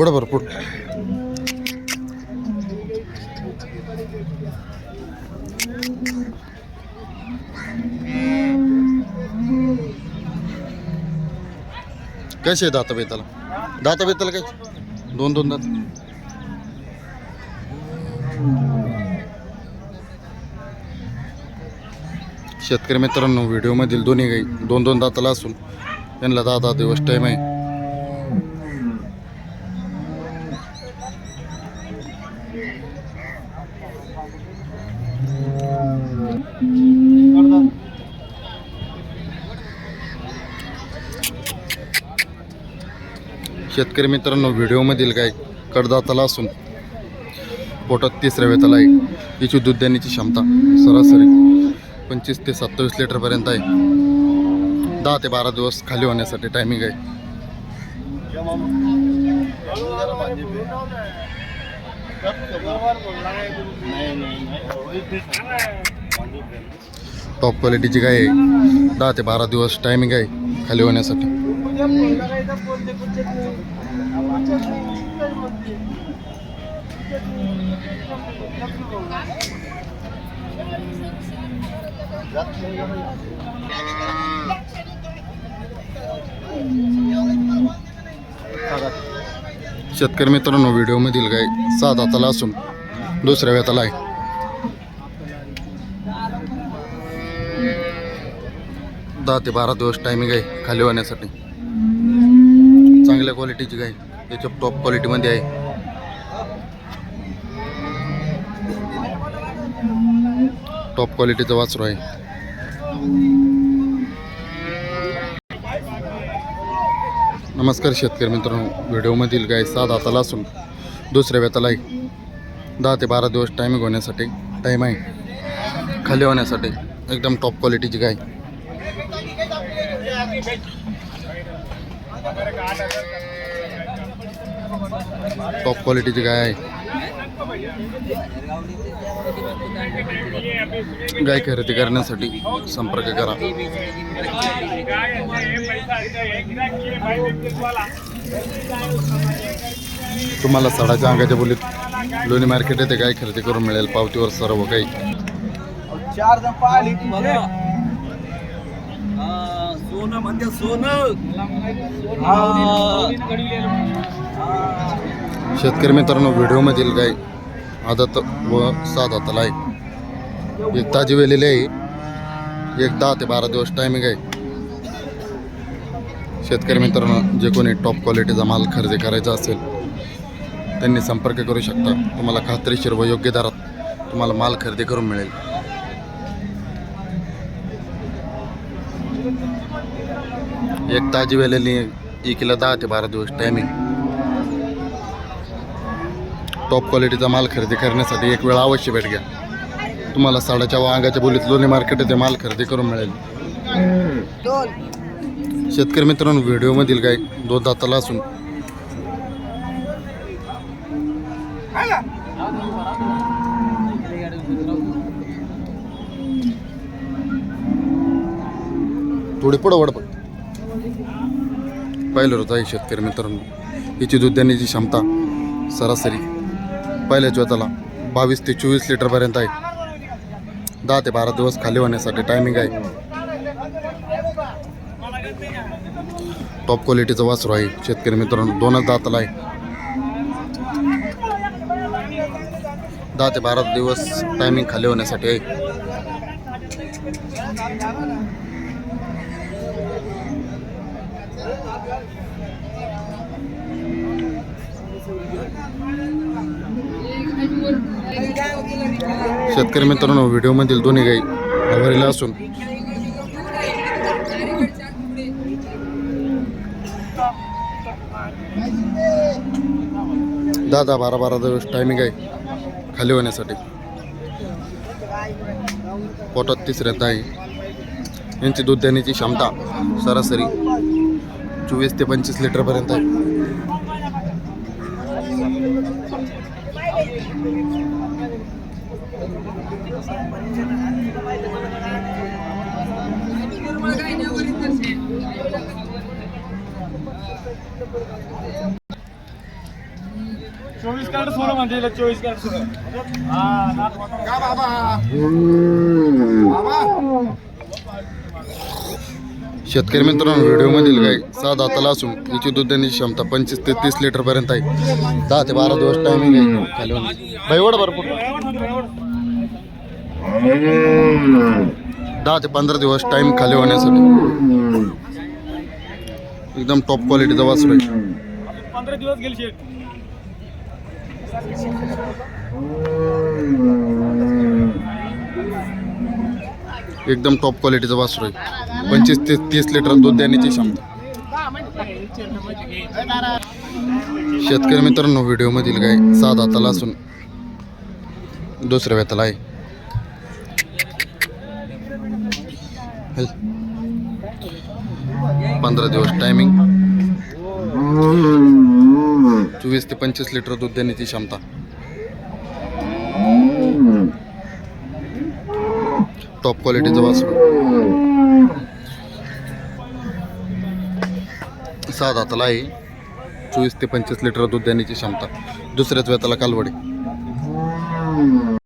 वडा भरपूर. कसे आहे दाता बेताला? दाता बेताला काय दोन दोन दात. शेतकरी मित्रांनो व्हिडिओमधील दोन्ही गाई दोन दोन दाताला असून त्यांना दहा दहा दिवस टाईम आहे. शेतकरी मित्रांनो व्हिडिओमधील गाय कडदाताला असून पोटात तिसऱ्या वेताला आहे. हिची दूध देण्याची क्षमता सरासरी पंचवीस ते सत्तावीस लिटरपर्यंत आहे. दहा ते बारा दिवस खाली होण्यासाठी टायमिंग आहे. टॉप क्वालिटीची गाय आहे. दहा ते बारा दिवस टायमिंग आहे खाली होण्यासाठी. शेतकरी मित्रांनो व्हिडिओमधील गाय सात हाताला असून दुसऱ्या वेताला आहे. दहा ते बारा दिवस टायमिंग आहे खाली होण्यासाठी. चांगल्या क्वालिटीची गाय. याच्या टॉप क्वालिटीमध्ये आहे. टॉप क्वालिटीचं वासरू आहे. नमस्कार शेतकरी मित्रांनो. व्हिडिओमधील गाय सात हाताला असून दुसऱ्या वेताला एक दहा ते बारा दिवस टायमिंग होण्यासाठी टाईम आहे. खाली होण्यासाठी एकदम टॉप क्वालिटीची गाय. टॉप क्वालिटीची गाय आहे. गाय खरेदी करण्यासाठी संपर्क करा. तुम्हाला सडाच्या अंगाच्या बोलीत लोणी मार्केट येथे गाय खरेदी करून मिळेल. पावतीवर सर्व काही चार जण पाहिली बघा हा, सोनं म्हणजे सोनं. शेतकरी मित्रांनो व्हिडिओमधील गाय आदत व सात हाताला आहे एक ताजी वेलेली आहे. एक दहा ते बारा दिवस टायमिंग आहे. शेतकरी मित्रांनो जे कोणी टॉप क्वालिटीचा माल खरेदी करायचा असेल त्यांनी संपर्क करू शकता. तुम्हाला खात्रीशीर व योग्य दरात तुम्हाला माल खरेदी करून मिळेल. एक ताजी वेलेली एकीला दहा ते बारा दिवस टायमिंग टॉप क्वालिटीचा माल खरेदी करण्यासाठी एक वेळ अवश्य भेट घ्या. तुम्हाला साडाच्या वांगाच्या बोलीत लोणी मार्केट येथे माल खरेदी करून मिळेल. शेतकरी मित्रांनो व्हिडिओमधील गाय दोन दाताला असून थोडी पुढं वड पाहिलं होतं आहे शेतकरी मित्रांनो. हिची दूध देण्याची क्षमता सरासरी पहिल्या ज्योताला बावीस ते चोवीस लिटरपर्यंत आहे. दहा ते बारा दिवस खाली होण्यासाठी टायमिंग आहे. टॉप क्वालिटीचं वासरू आहे शेतकरी मित्रांनो. दोनच दाताला आहे. दहा ते बारा दिवस टायमिंग खाली होण्यासाठी आहे. शेतकरी मित्रांनो व्हिडिओमधील दोन्ही गाई आवरीला असून. दहा दहा बारा बारा दिवस टायमिंग आहे. खाली होण्यासाठी. पोटात तिसऱ्यात आहे यांची दूध देण्याची क्षमता सरासरी चोवीस ते पंचवीस लिटरपर्यंत आहे. चोवीस कॅरेट सोनं म्हणजे चोवीस कॅरेट सोनं. हा नाथ शेतकरी मित्रांनो व्हिडिओमधील गाय सहा दाताला असून हिची दूध देण्याची क्षमता पंचवीस ते तीस लिटर पर्यंत आहे. दहा ते बारा दिवस टायमिंग आहे खाली एवढं भरपूर दहा ते पंधरा दिवस टाइम खाली होण्यासाठी. एकदम टॉप क्वालिटीचा वासरू आहे. एकदम टॉप क्वालिटीचा वासरू आहे. पंचवीस ते तीस लिटर दूध देण्याची क्षमता. शेतकरी मित्रांनो व्हिडिओमधील गाय सहा दाताला असून दुसऱ्या वेताला आहे. पंधरा दिवस टायमिंग चोवीस ते पंचवीस लिटर दूध देण्याची क्षमता. टॉप क्वालिटीचं वासरू सहा दाताला आहे. चोवीस ते पंचवीस लिटर दूध देण्याची क्षमता. दुसऱ्याच वेताला कालवडी.